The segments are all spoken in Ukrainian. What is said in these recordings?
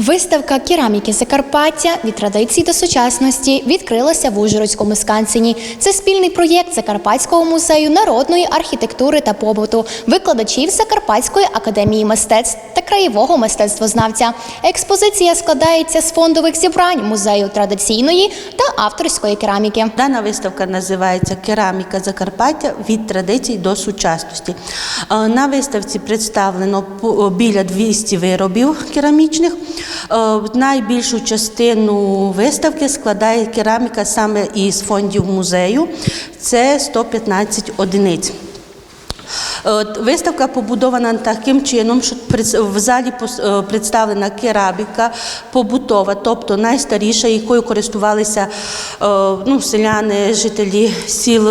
Виставка кераміки Закарпаття від традицій до сучасності відкрилася в Ужгородському Скансені. Це спільний проєкт Закарпатського музею народної архітектури та побуту, викладачів Закарпатської академії мистецтв та краєвого мистецтвознавця. Експозиція складається з фондових зібрань музею традиційної та авторської кераміки. Дана виставка називається Кераміка Закарпаття від традицій до сучасності. Е, На виставці представлено по- біля 200 виробів керамічних. Е, Найбільшу частину виставки складає кераміка саме із фондів музею. Це 115 одиниць. Е, Виставка побудована таким чином, що в залі е, представлена кераміка побутова, тобто найстаріша, якою користувалися ну, селяни, жителі сіл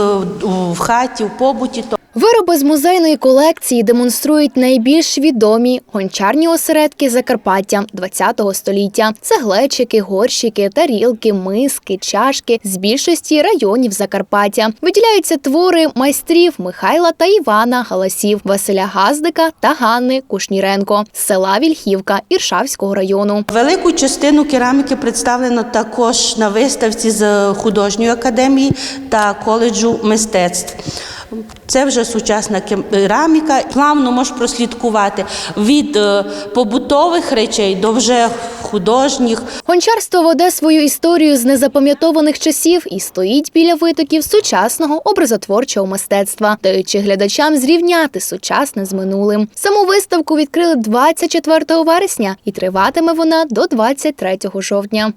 в хаті, в побуті. Вироби з музейної колекції демонструють найбільш відомі гончарні осередки Закарпаття ХХ століття. Це глечики, горщики, тарілки, миски, чашки з більшості районів Закарпаття. Виділяються твори майстрів Михайла та Івана Галасів, Василя Газдика та Ганни Кушніренко з села Вільхівка Іршавського району. Велику частину кераміки представлено також на виставці з художньої академії та коледжу мистецтв. Це вже сучасна кераміка. Плавно можеш прослідкувати від е, побутових речей до вже художніх. Гончарство веде свою історію з незапам'ятованих часів і стоїть біля витоків сучасного образотворчого мистецтва, даючи глядачам зрівняти сучасне з минулим. Саму виставку відкрили 24 вересня і триватиме вона до 23 жовтня.